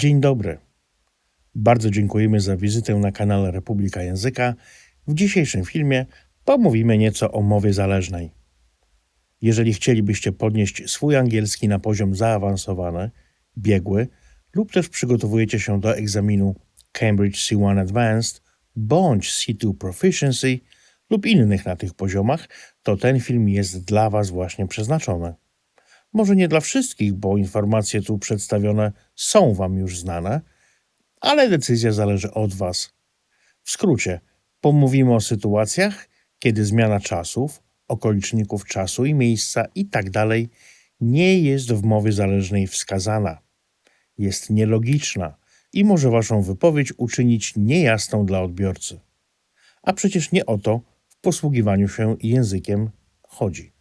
Dzień dobry. Bardzo dziękujemy za wizytę na kanale Republika Języka. W dzisiejszym filmie pomówimy nieco o mowie zależnej. Jeżeli chcielibyście podnieść swój angielski na poziom zaawansowany, biegły lub też przygotowujecie się do egzaminu Cambridge C1 Advanced bądź C2 Proficiency lub innych na tych poziomach, to ten film jest dla Was właśnie przeznaczony. Może nie dla wszystkich, bo informacje tu przedstawione są Wam już znane, ale decyzja zależy od Was. W skrócie, pomówimy o sytuacjach, kiedy zmiana czasów, okoliczników czasu i miejsca itd. nie jest w mowie zależnej wskazana. Jest nielogiczna i może Waszą wypowiedź uczynić niejasną dla odbiorcy. A przecież nie o to w posługiwaniu się językiem chodzi.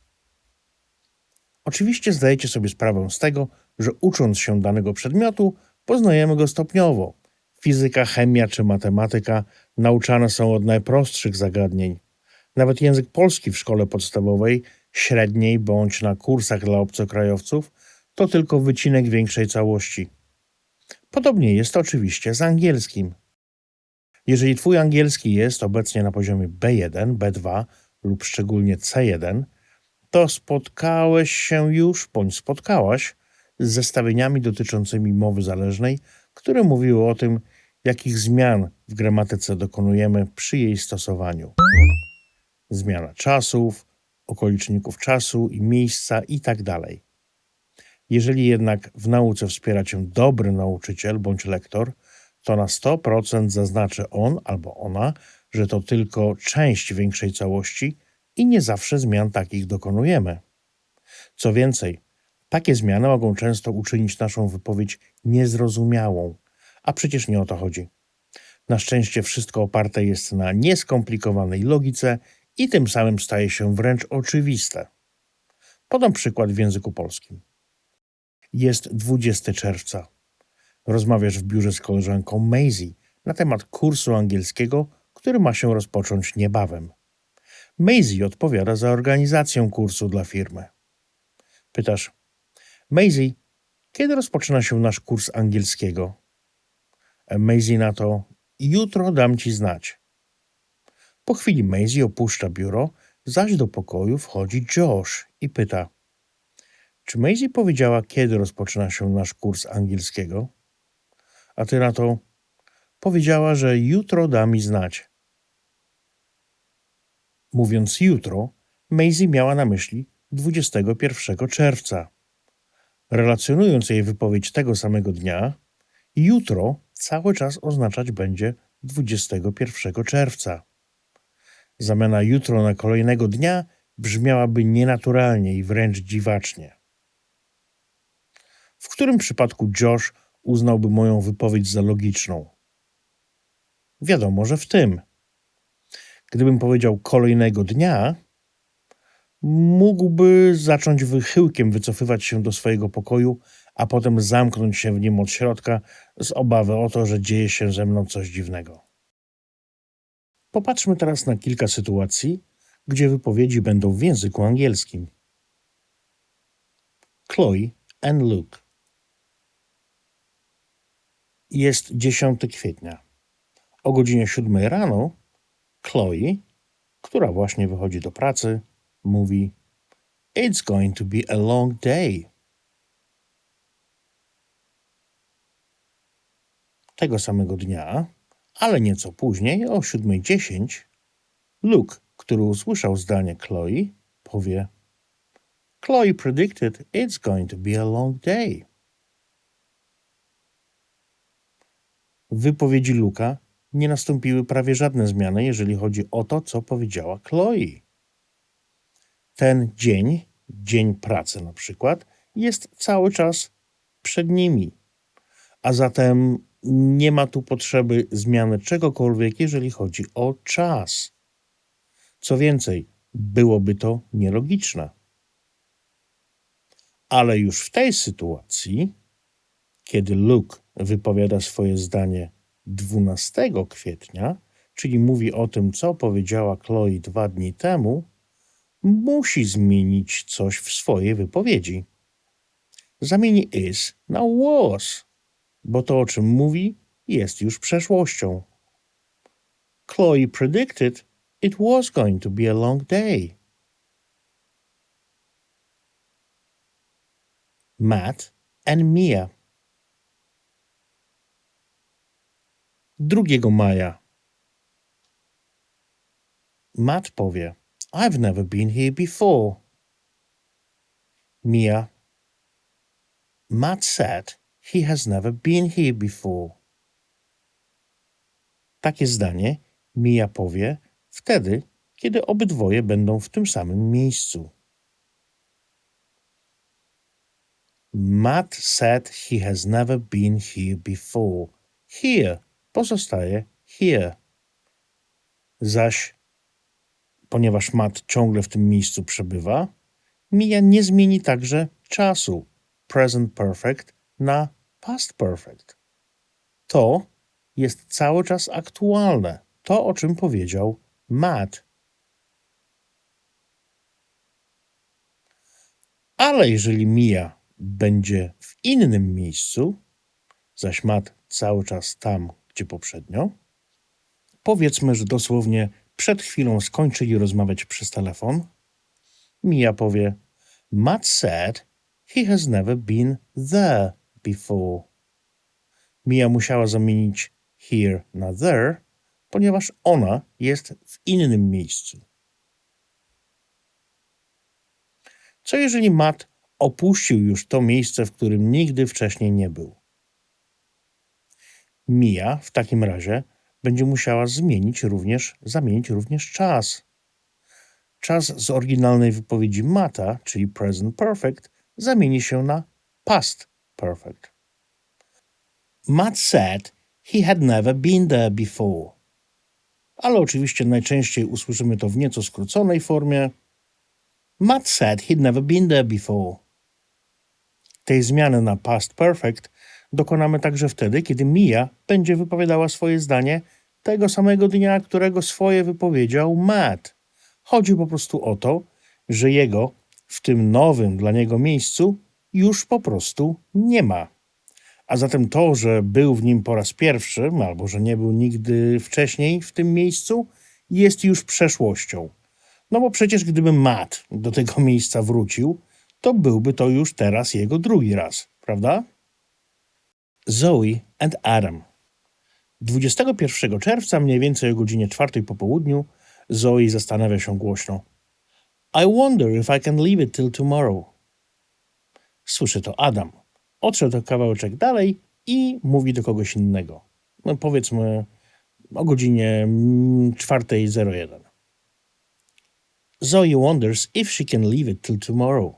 Oczywiście zdajecie sobie sprawę z tego, że ucząc się danego przedmiotu, poznajemy go stopniowo. Fizyka, chemia czy matematyka nauczane są od najprostszych zagadnień. Nawet język polski w szkole podstawowej, średniej bądź na kursach dla obcokrajowców to tylko wycinek większej całości. Podobnie jest oczywiście z angielskim. Jeżeli Twój angielski jest obecnie na poziomie B1, B2 lub szczególnie C1, to spotkałeś się już bądź spotkałaś z zestawieniami dotyczącymi mowy zależnej, które mówiły o tym, jakich zmian w gramatyce dokonujemy przy jej stosowaniu. Zmiana czasów, okoliczników czasu i miejsca itd. Jeżeli jednak w nauce wspiera cię dobry nauczyciel bądź lektor, to na 100% zaznaczy on albo ona, że to tylko część większej całości i nie zawsze zmian takich dokonujemy. Co więcej, takie zmiany mogą często uczynić naszą wypowiedź niezrozumiałą, a przecież nie o to chodzi. Na szczęście wszystko oparte jest na nieskomplikowanej logice i tym samym staje się wręcz oczywiste. Podam przykład w języku polskim. Jest 20 czerwca. Rozmawiasz w biurze z koleżanką Maisie na temat kursu angielskiego, który ma się rozpocząć niebawem. Maisie odpowiada za organizację kursu dla firmy. Pytasz, Maisie, kiedy rozpoczyna się nasz kurs angielskiego? Maisie na to, jutro dam ci znać. Po chwili Maisie opuszcza biuro, zaś do pokoju wchodzi Josh i pyta, czy Maisie powiedziała, kiedy rozpoczyna się nasz kurs angielskiego? A ty na to, powiedziała, że jutro da mi znać. Mówiąc jutro, Maisie miała na myśli 21 czerwca. Relacjonując jej wypowiedź tego samego dnia, jutro cały czas oznaczać będzie 21 czerwca. Zamiana jutro na kolejnego dnia brzmiałaby nienaturalnie i wręcz dziwacznie. W którym przypadku Josh uznałby moją wypowiedź za logiczną? Wiadomo, że w tym. Gdybym powiedział kolejnego dnia, mógłby zacząć wychyłkiem wycofywać się do swojego pokoju, a potem zamknąć się w nim od środka z obawy o to, że dzieje się ze mną coś dziwnego. Popatrzmy teraz na kilka sytuacji, gdzie wypowiedzi będą w języku angielskim. Chloe and Luke. Jest 10 kwietnia. O godzinie 7 rano Chloe, która właśnie wychodzi do pracy, mówi: It's going to be a long day. Tego samego dnia, ale nieco później, o 7.10, Luke, który usłyszał zdanie Chloe, powie: Chloe predicted it's going to be a long day. W wypowiedzi Luka nie nastąpiły prawie żadne zmiany, jeżeli chodzi o to, co powiedziała Chloe. Ten dzień, dzień pracy na przykład, jest cały czas przed nimi. A zatem nie ma tu potrzeby zmiany czegokolwiek, jeżeli chodzi o czas. Co więcej, byłoby to nielogiczne. Ale już w tej sytuacji, kiedy Luke wypowiada swoje zdanie 12 kwietnia, czyli mówi o tym, co powiedziała Chloe dwa dni temu, musi zmienić coś w swojej wypowiedzi. Zamieni is na was. bo to, o czym mówi, jest już przeszłością. Chloe predicted it was going to be a long day. Matt and Mia. 2 maja. Matt powie: I've never been here before. Mia. Matt said he has never been here before. Takie zdanie Mia powie wtedy, kiedy obydwoje będą w tym samym miejscu. Matt said he has never been here before. Here pozostaje here. Zaś, ponieważ Matt ciągle w tym miejscu przebywa, Mia nie zmieni także czasu present perfect na past perfect. To jest cały czas aktualne. To, o czym powiedział Matt. Ale jeżeli Mia będzie w innym miejscu, zaś Matt cały czas tam, gdzie poprzednio, powiedzmy, że dosłownie przed chwilą skończyli rozmawiać przez telefon, Mia powie: Matt said he has never been there before. Mia musiała zamienić here na there, ponieważ ona jest w innym miejscu. Co jeżeli Matt opuścił już to miejsce, w którym nigdy wcześniej nie był? Mia w takim razie będzie musiała zmienić również, zamienić również czas. Czas z oryginalnej wypowiedzi Mata, czyli present perfect, zamieni się na past perfect. Matt said he had never been there before. Ale oczywiście najczęściej usłyszymy to w nieco skróconej formie. Matt said he'd never been there before. Tej zmiany na past perfect dokonamy także wtedy, kiedy Mia będzie wypowiadała swoje zdanie tego samego dnia, którego swoje wypowiedział Matt. Chodzi po prostu o to, że jego w tym nowym dla niego miejscu już po prostu nie ma. A zatem to, że był w nim po raz pierwszy, albo że nie był nigdy wcześniej w tym miejscu, jest już przeszłością. No bo przecież gdyby Matt do tego miejsca wrócił, to byłby to już teraz jego drugi raz, prawda? Zoe and Adam. 21 czerwca, mniej więcej o godzinie 4 po południu, Zoe zastanawia się głośno. I wonder if I can leave it till tomorrow. Słyszy to Adam. Odszedł kawałeczek dalej i mówi do kogoś innego. No powiedzmy o godzinie 4.01. Zoe wonders if she can leave it till tomorrow.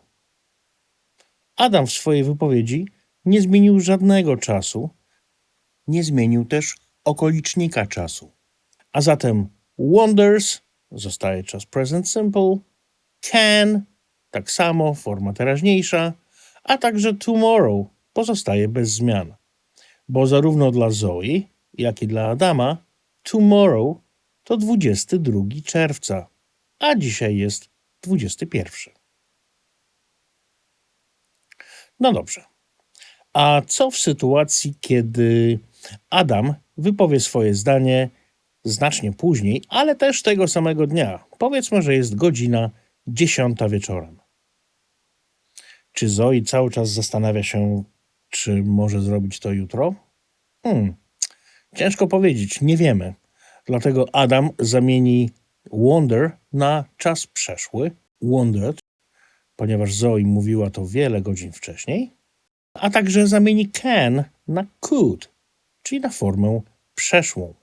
Adam w swojej wypowiedzi nie zmienił żadnego czasu, nie zmienił też okolicznika czasu. A zatem wonders zostaje czas present simple, can tak samo, forma teraźniejsza, a także tomorrow pozostaje bez zmian. Bo zarówno dla Zoe, jak i dla Adama tomorrow to 22 czerwca, a dzisiaj jest 21. No dobrze. A co w sytuacji, kiedy Adam wypowie swoje zdanie znacznie później, ale też tego samego dnia? Powiedzmy, że jest godzina 10 wieczorem. Czy Zoe cały czas zastanawia się, czy może zrobić to jutro? Hmm, ciężko powiedzieć, nie wiemy. Dlatego Adam zamieni wonder na czas przeszły, wondered, ponieważ Zoe mówiła to wiele godzin wcześniej, a także zamieni can na could, czyli na formę przeszłą.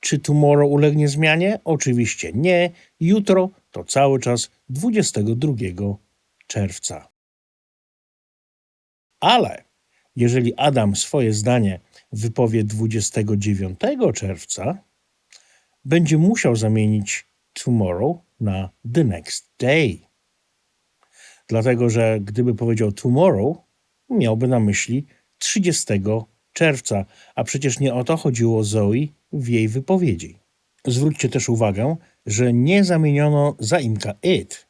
Czy tomorrow ulegnie zmianie? Oczywiście nie. Jutro to cały czas 22 czerwca. Ale jeżeli Adam swoje zdanie wypowie 29 czerwca, będzie musiał zamienić tomorrow na the next day. Dlatego, że gdyby powiedział tomorrow, miałby na myśli 30 czerwca, a przecież nie o to chodziło Zoe w jej wypowiedzi. Zwróćcie też uwagę, że nie zamieniono zaimka it.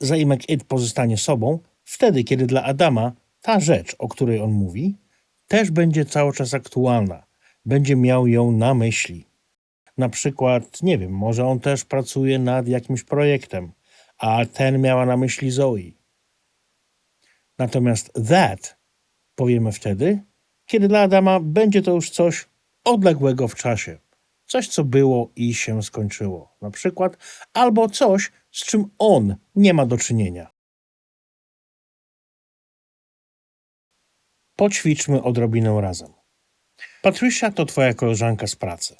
Zaimek it pozostanie sobą wtedy, kiedy dla Adama ta rzecz, o której on mówi, też będzie cały czas aktualna. Będzie miał ją na myśli. Na przykład, nie wiem, może on też pracuje nad jakimś projektem, a ten miała na myśli Zoe. Natomiast that powiemy wtedy, kiedy dla Adama będzie to już coś odległego w czasie. Coś, co było i się skończyło, na przykład, albo coś, z czym on nie ma do czynienia. Poćwiczmy odrobinę razem. Patricia to twoja koleżanka z pracy.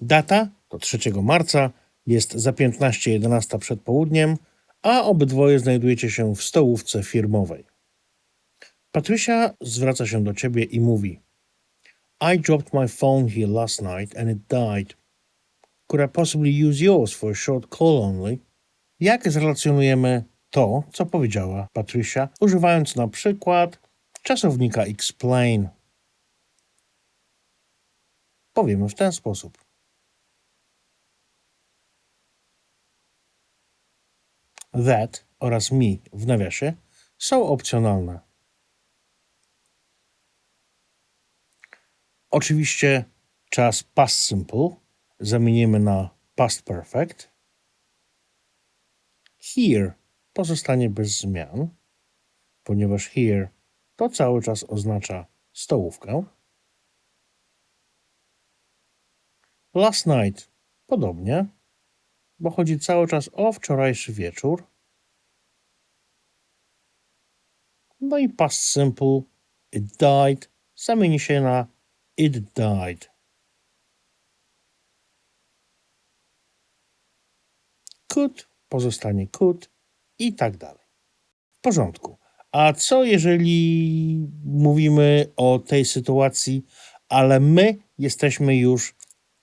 Data to 3 marca, jest za 15.11 przed południem, a obydwoje znajdujecie się w stołówce firmowej. Patricia zwraca się do ciebie i mówi: I dropped my phone here last night and it died. Could I possibly use yours for a short call only? Jak zrelacjonujemy to, co powiedziała Patricia, używając na przykład czasownika explain? Powiemy w ten sposób. That oraz me w nawiasie są opcjonalne. Oczywiście czas past simple zamienimy na past perfect. Here pozostanie bez zmian, ponieważ here to cały czas oznacza stołówkę. Last night podobnie, bo chodzi cały czas o wczorajszy wieczór. No i past simple it died zamieni się na it died. Could pozostanie could i tak dalej. W porządku. A co jeżeli mówimy o tej sytuacji, ale my jesteśmy już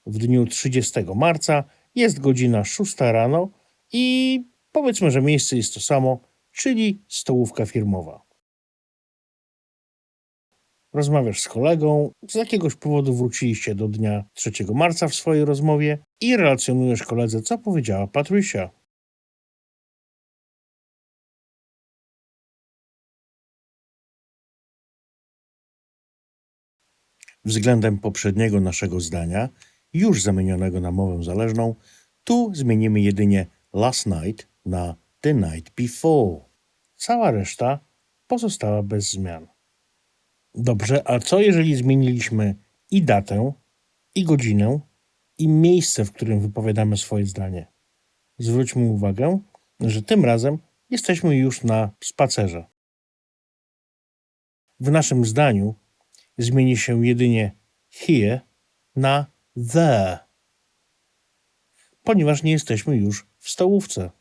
w dniu 30 marca, jest godzina 6 rano i powiedzmy, że miejsce jest to samo, czyli stołówka firmowa. Rozmawiasz z kolegą, z jakiegoś powodu wróciliście do dnia 3 marca w swojej rozmowie i relacjonujesz koledze, co powiedziała Patricia. Względem poprzedniego naszego zdania, już zamienionego na mowę zależną, tu zmienimy jedynie last night na the night before. Cała reszta pozostała bez zmian. Dobrze, a co jeżeli zmieniliśmy i datę, i godzinę, i miejsce, w którym wypowiadamy swoje zdanie? Zwróćmy uwagę, że tym razem jesteśmy już na spacerze. W naszym zdaniu zmieni się jedynie here na the, ponieważ nie jesteśmy już w stołówce.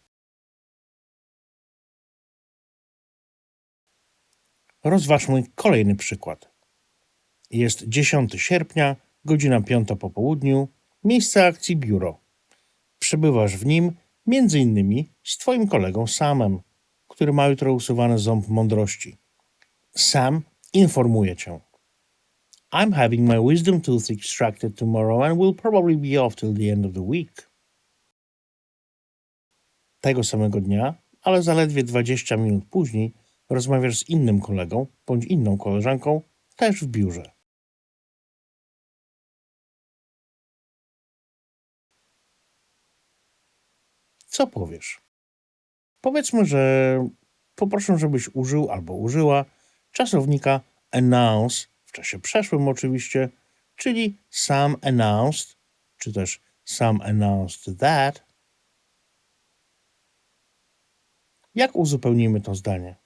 Rozważmy kolejny przykład. Jest 10 sierpnia, godzina 5 po południu, miejsce akcji biuro. Przebywasz w nim między innymi z twoim kolegą Samem, który ma jutro usuwany ząb mądrości. Sam informuje cię. I'm having my wisdom tooth extracted tomorrow and will probably be off till the end of the week. Tego samego dnia, ale zaledwie 20 minut później, rozmawiasz z innym kolegą bądź inną koleżanką, też w biurze. Co powiesz? Powiedzmy, że poproszę, żebyś użył albo użyła czasownika announce czasie przeszłym oczywiście, czyli Sam announced, czy też Sam announced that. Jak uzupełnimy to zdanie?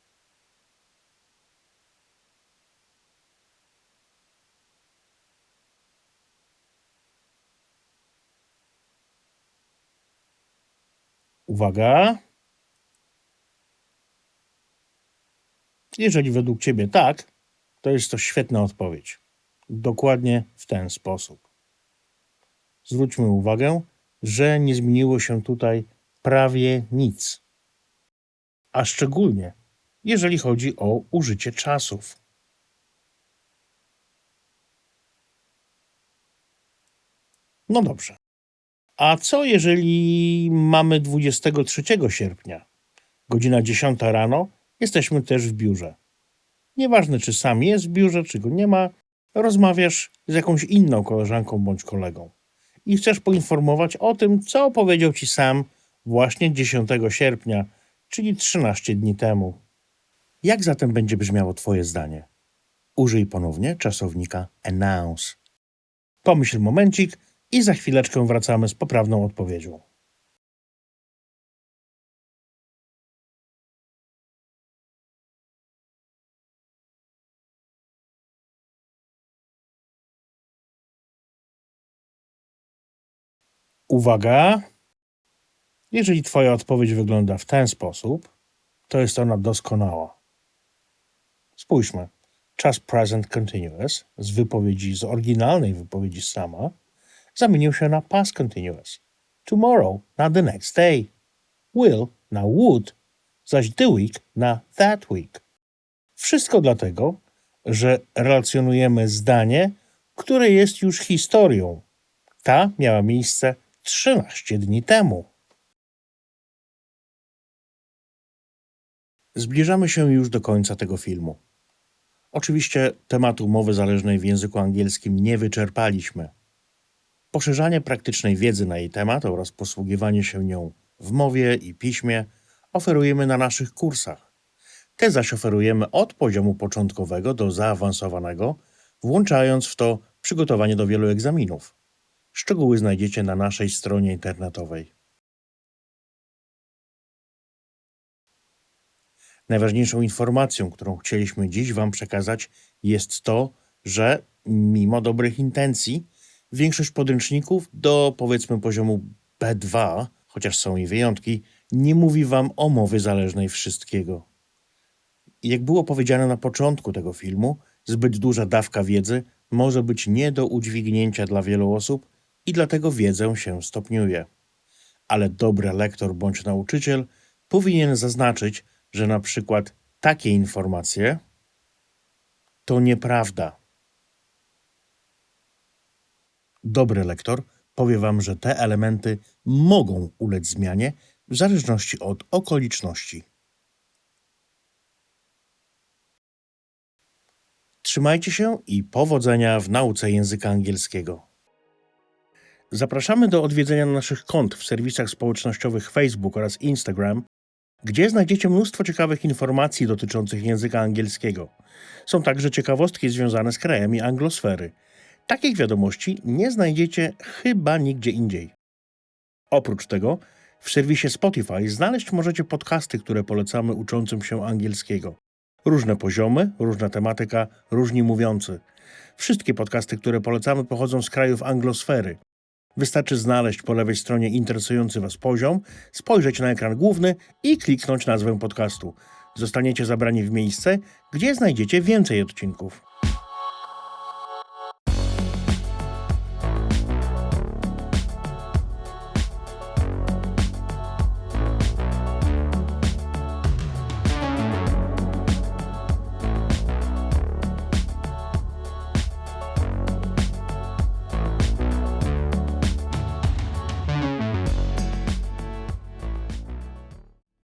Uwaga. Jeżeli według Ciebie tak, to jest to świetna odpowiedź. Dokładnie w ten sposób. Zwróćmy uwagę, że nie zmieniło się tutaj prawie nic. A szczególnie, jeżeli chodzi o użycie czasów. No dobrze. A co jeżeli mamy 23 sierpnia, godzina 10 rano, jesteśmy też w biurze? Nieważne, czy sam jest w biurze, czy go nie ma, rozmawiasz z jakąś inną koleżanką bądź kolegą i chcesz poinformować o tym, co powiedział ci sam właśnie 10 sierpnia, czyli 13 dni temu. Jak zatem będzie brzmiało Twoje zdanie? Użyj ponownie czasownika announce. Pomyśl momencik i za chwileczkę wracamy z poprawną odpowiedzią. Uwaga! Jeżeli Twoja odpowiedź wygląda w ten sposób, to jest ona doskonała. Spójrzmy. Czas present continuous z wypowiedzi, z oryginalnej wypowiedzi sama, zamienił się na past continuous. Tomorrow na the next day. Will na would, zaś the week na that week. Wszystko dlatego, że relacjonujemy zdanie, które jest już historią. Ta miała miejsce 13 dni temu. Zbliżamy się już do końca tego filmu. Oczywiście tematu mowy zależnej w języku angielskim nie wyczerpaliśmy. Poszerzanie praktycznej wiedzy na jej temat oraz posługiwanie się nią w mowie i piśmie oferujemy na naszych kursach. Te zaś oferujemy od poziomu początkowego do zaawansowanego, włączając w to przygotowanie do wielu egzaminów. Szczegóły znajdziecie na naszej stronie internetowej. Najważniejszą informacją, którą chcieliśmy dziś Wam przekazać, jest to, że mimo dobrych intencji, większość podręczników do powiedzmy poziomu B2, chociaż są i wyjątki, nie mówi Wam o mowie zależnej wszystkiego. Jak było powiedziane na początku tego filmu, zbyt duża dawka wiedzy może być nie do udźwignięcia dla wielu osób i dlatego wiedzę się stopniuje. Ale dobry lektor bądź nauczyciel powinien zaznaczyć, że na przykład takie informacje to nieprawda. Dobry lektor powie Wam, że te elementy mogą ulec zmianie w zależności od okoliczności. Trzymajcie się i powodzenia w nauce języka angielskiego. Zapraszamy do odwiedzenia naszych kont w serwisach społecznościowych Facebook oraz Instagram, gdzie znajdziecie mnóstwo ciekawych informacji dotyczących języka angielskiego. Są także ciekawostki związane z krajami anglosfery. Takich wiadomości nie znajdziecie chyba nigdzie indziej. Oprócz tego, w serwisie Spotify znaleźć możecie podcasty, które polecamy uczącym się angielskiego. Różne poziomy, różna tematyka, różni mówiący. Wszystkie podcasty, które polecamy, pochodzą z krajów anglosfery. Wystarczy znaleźć po lewej stronie interesujący Was poziom, spojrzeć na ekran główny i kliknąć nazwę podcastu. Zostaniecie zabrani w miejsce, gdzie znajdziecie więcej odcinków.